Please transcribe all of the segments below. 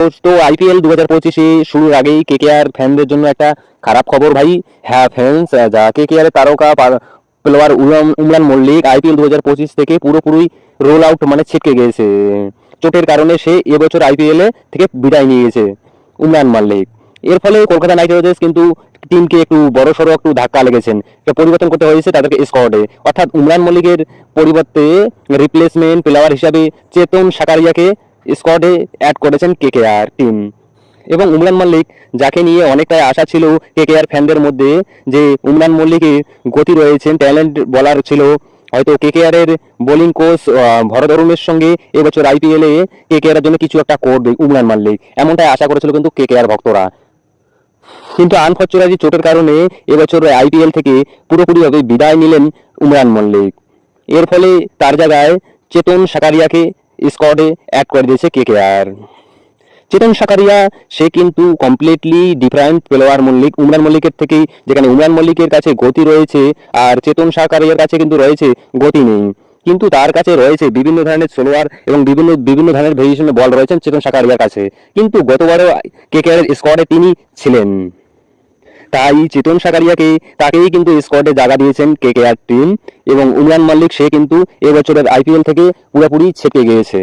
তো আইপিএল দু হাজার পঁচিশে শুরুর আগেই কে কেকেআর ফ্যানদের জন্য একটা খারাপ খবর ভাই। হ্যাঁ ফ্যান্স যা কেকেআর তারকা প্লেয়ার উমরান মল্লিক আইপিএল দু হাজার পঁচিশ থেকে পুরোপুরি রোল আউট মানে ছিটকে গিয়েছে। চোটের কারণে সে এবছর আইপিএল থেকে বিদায় নিয়ে গেছে উমরান মাল্লিক। এর ফলে কলকাতা নাইট রাইডার্স কিন্তু টিমকে একটু বড় সড়ো একটু ধাক্কা লেগেছেন। পরিবর্তন করতে হয়েছে তাদেরকে স্কোয়াডে অর্থাৎ উমরান মল্লিকের পরিবর্তে রিপ্লেসমেন্ট প্লেয়ার হিসাবে চেতন সাকারিয়াকে স্কোয়াডে অ্যাড করেছেন কেকেআর টিম এবং উমরান মল্লিক, যাকে নিয়ে অনেকটাই আশা ছিল কেকেআর ফ্যানদের মধ্যে, যে উমরান মল্লিকের গতি রয়েছেন ট্যালেন্ট বলার ছিল। হয়তো কেকেআর এর বোলিং কোচ ভরত অরুণের সঙ্গে এবছর আইপিএল এ কেকেআর এর জন্য কিছু একটা করবে উমরান মাল্লিক। এমনটাই আশা করেছিল কিন্তু কেকেআর ভক্তরা। কিন্তু আনফর্চুনেটলি চোটের কারণে এবছর আইপিএল থেকে পুরোপুরিভাবে বিদায় নিলেন উমরান মল্লিক। এর ফলে তার জায়গায় চেতন সাকারিয়াকে স্কোয়াডে অ্যাড করে দিয়েছে কেকেআর চেতন সাকারিয়া, সে কিন্তু completely different player Malik, Umran মল্লিকের থেকেই, যেখানে উমরান মল্লিকের কাছে গতি রয়েছে আর চেতন সাকারিয়ার কাছে কিন্তু রয়েছে গতি নেই। কিন্তু তার কাছে রয়েছে বিভিন্ন ধরনের সোলোয়ার এবং বিভিন্ন বিভিন্ন ধরনের ভেরিয়েশনের বল রয়েছেন চেতন সাকারিয়ার কাছে। কিন্তু গতবারও কেকেআর স্কোয়াডে তিনি ছিলেন। তাই চেতন সাকারিয়াকে তাকেই কিন্তু স্কোয়াডে জায়গা দিয়েছেন কে কে আর টিম এবং উমরান মাল্লিক, সে কিন্তু এবছরের আইপিএল থেকে পুরোপুরি ছেপে গিয়েছে।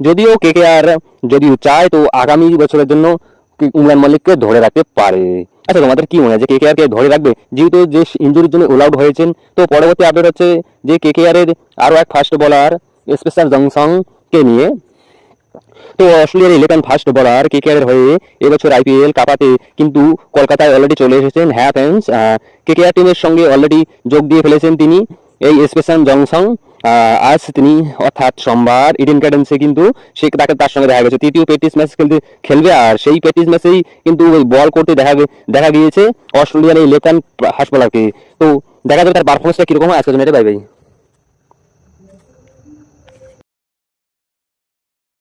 যদিও কে কে আর যদিও চায়, তো আগামী বছরের জন্য উমরান মাল্লিককে ধরে রাখতে পারে। আচ্ছা তোমাদের কি মনে হয় যে কেকেআর কে ধরে রাখবে? যেহেতু যে ইঞ্জুরির জন্য ওল আউট হয়েছেন, তো পরবর্তী আপডেট হচ্ছে যে কেকেআর এর আরও এক ফাস্ট বলার স্পেশাল জংসং কে নিয়ে তো অস্ট্রেলিয়ার ইলেভেন ফার্স্ট বলার কেকেআর এর হয়ে এবছর আইপিএল কাপাতে কিন্তু কলকাতায় অলরেডি চলে এসেছেন হ্যাঁ ফ্যান্স কেকেআর টিমের সঙ্গে অলরেডি যোগ দিয়ে ফেলেছেন তিনি এই স্পেশাল জংসং আজ তিনি অর্থাৎ সোমবার ইডেন গার্ডেন্সে কিন্তু সে তাকে তার সঙ্গে দেখা গেছে। তৃতীয় প্র্যাকটিস ম্যাচ খেলতে খেলবে আর সেই প্র্যাকটিস ম্যাচেই কিন্তু ওই বল করতে দেখা দেখা গিয়েছে অস্ট্রেলিয়ার এই লেখান হাস বলারকে তো দেখা যাবে তার পারফরমেন্সটা কীরকম আজকের জন্য বাই বাই